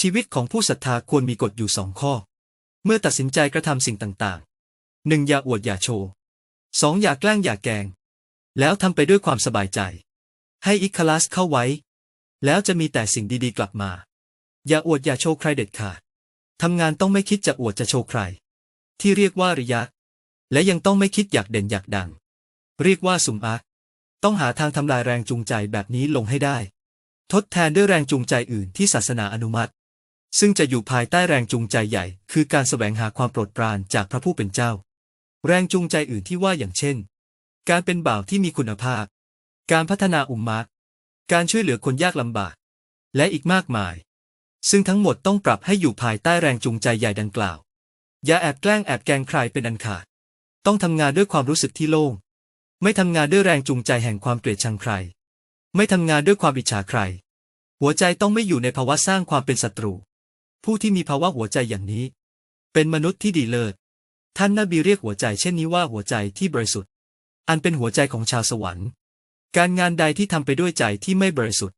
ชีวิตของผู้ศรัทธาควรมีกฎอยู่สองข้อ เมื่อตัดสินใจกระทำสิ่งต่างๆหนึ่งอย่าอวดอย่าโชว์สองอย่าแกล้งอย่าแกง แล้วทำไปด้วยความสบายใจ ให้อิคลาสเข้าไว้ แล้วจะมีแต่สิ่งดีๆกลับมา อย่าอวดอย่าโชว์ใครเด็ดขาดทำงานต้องไม่คิดจะอวดจะโชว์ใคร ที่เรียกว่าริยะ และยังต้องไม่คิดอยากเด่นอยากดัง เรียกว่าสุมอักต้องหาทางทำลายแรงจูงใจแบบนี้ลงให้ได้ ทดแทนด้วยแรงจูงใจอื่นที่ศาสนาอนุมัติ ซึ่งจะอยู่ภายใต้แรงจูงใจใหญ่ คือการแสวงหาความโปรดปรานจากพระผู้เป็นเจ้า แรงจูงใจอื่นที่ว่าอย่างเช่น การเป็นบ่าวที่มีคุณภาพ การพัฒนาอุมมะการช่วยเหลือคนยากลำบาก และอีกมากมาย ซึ่งทั้งหมดต้องปรับให้อยู่ภายใต้แรงจูงใจใหญ่ดังกล่าว อย่าแอบแกล้งแอบแกลงใครเป็นอันขาด ต้องทำงานด้วยความรู้สึกที่โล่ง ไม่ทำงานด้วยแรงจูงใจแห่งความเกลียดชังใคร ไม่ทำงานด้วยความอิจฉาใคร หัวใจต้องไม่อยู่ในภาวะสร้างความเป็นศัตรู ผู้ที่มีภาวะหัวใจอย่างนี้ เป็นมนุษย์ที่ดีเลิศ ท่านนบีเรียกหัวใจเช่นนี้ว่าหัวใจที่บริสุทธิ์ อันเป็นหัวใจของชาวสวรรค์ การงานใดที่ทำไปด้วยใจที่ไม่บริสุทธิ์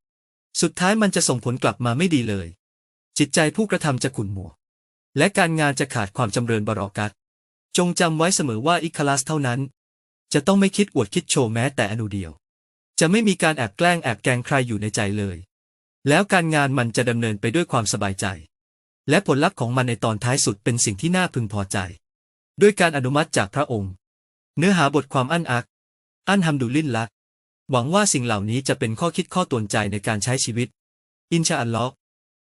สุดท้ายมันจะส่งผลกลับมาไม่ดีเลย จิตใจผู้กระทำจะขุ่นมัว และการงานจะขาดความจำเริญบรอกัตจงจำไว้เสมอว่าอิคลาสเท่านั้น จะต้องไม่คิดอวดคิดโชว์แม้แต่อนุเดียว จะไม่มีการแอบแกล้งแอบแกล้งใครอยู่ในใจเลย แล้วการงานมันจะดำเนินไปด้วยความสบายใจ และผลลัพธ์ของมันในตอนท้ายสุดเป็นสิ่งที่น่าพึงพอใจ ด้วยการอนุมัติจากพระองค์ เนื้อหาบทความอันอัก อันฮัมดุลิลละหวังว่าสิ่งเหล่านี้จะเป็นข้อคิดข้อตวนใจในการใช้ชีวิต อินชาอัลลอฮ์